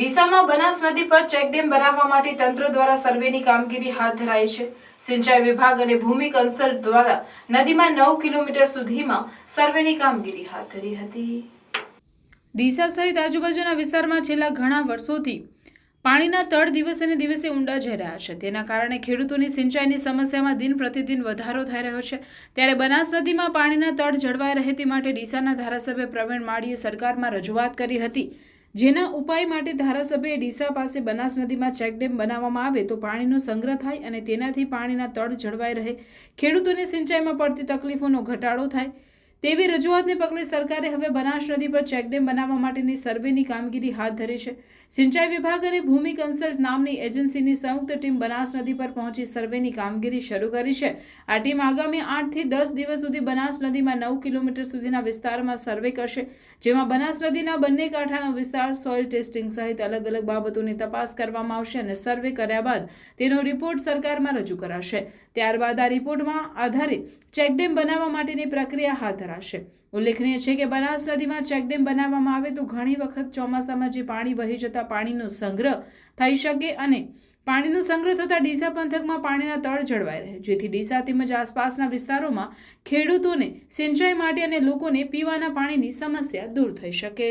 ડીસામાં બનાસ નદી પર ચેકડેમ બનાવવા માટે તંત્ર દ્વારા સર્વેની કામગીરી હાથ ધરાઈ છે. સિંચાઈ વિભાગ અને ભૂમિ કન્સલ્ટ દ્વારા નદીમાં નવ કિલોમીટર સુધીમાં સર્વેની કામગીરી હાથ ધરી હતી. ડીસા સહિત આજુબાજુના વિસ્તારમાં છેલ્લા ઘણા વર્ષોથી પાણીના તળ દિવસે ને દિવસે ઊંડા જઈ રહ્યા છે. તેના કારણે ખેડૂતોની સિંચાઈની સમસ્યામાં દિન પ્રતિદિન વધારો થઈ રહ્યો છે. ત્યારે બનાસ નદીમાં પાણીના તળ જળવાઈ રહે તે માટે ડીસાના ધારાસભ્ય પ્રવીણ માળીએ સરકારમાં રજૂઆત કરી હતી. જેના ઉપાય માટે ધારાસભ્યએ ડીસા પાસે બનાસ નદીમાં ચેકડેમ બનાવવામાં આવે તો પાણીનો સંગ્રહ થાય અને તેનાથી પાણીના તળ જળવાઈ રહે. ખેડૂતોને સિંચાઈમાં પડતી તકલીફોનો ઘટાડો થાય. તેવી રજૂઆતને પગલે સરકારે હવે બનાસ નદી પર ચેકડેમ બનાવવા માટેની સર્વેની કામગીરી હાથ ધરી છે. સિંચાઈ વિભાગ અને ભૂમિ કન્સલ્ટ નામની એજન્સીની સંયુક્ત ટીમ બનાસ નદી પર પહોંચી સર્વેની કામગીરી શરૂ કરી છે. આ ટીમ આગામી આઠથી દસ દિવસ સુધી બનાસ નદીમાં નવ કિલોમીટર સુધીના વિસ્તારમાં સર્વે કરશે, જેમાં બનાસ નદીના બંને કાંઠાનો વિસ્તાર, સોઇલ ટેસ્ટિંગ સહિત અલગ અલગ બાબતોની તપાસ કરવામાં આવશે અને સર્વે કર્યા બાદ તેનો રિપોર્ટ સરકારમાં રજૂ કરાશે. ત્યારબાદ આ રિપોર્ટમાં આધારે ચેકડેમ બનાવવા માટેની પ્રક્રિયા હાથ ધરાશે. ઉલ્લેખનીય છે કે બનાસ નદીમાં ચેકડેમ બનાવવામાં આવે તો ઘણી વખત ચોમાસામાં જે પાણી વહી જતા પાણીનો સંગ્રહ થઈ શકે અને પાણીનો સંગ્રહ થતાં ડીસા પંથકમાં પાણીના તળ જળવાઈ રહે. જેથી ડીસા તેમજ આસપાસના વિસ્તારોમાં ખેડૂતોને સિંચાઈ માટે અને લોકોને પીવાના પાણીની સમસ્યા દૂર થઈ શકે.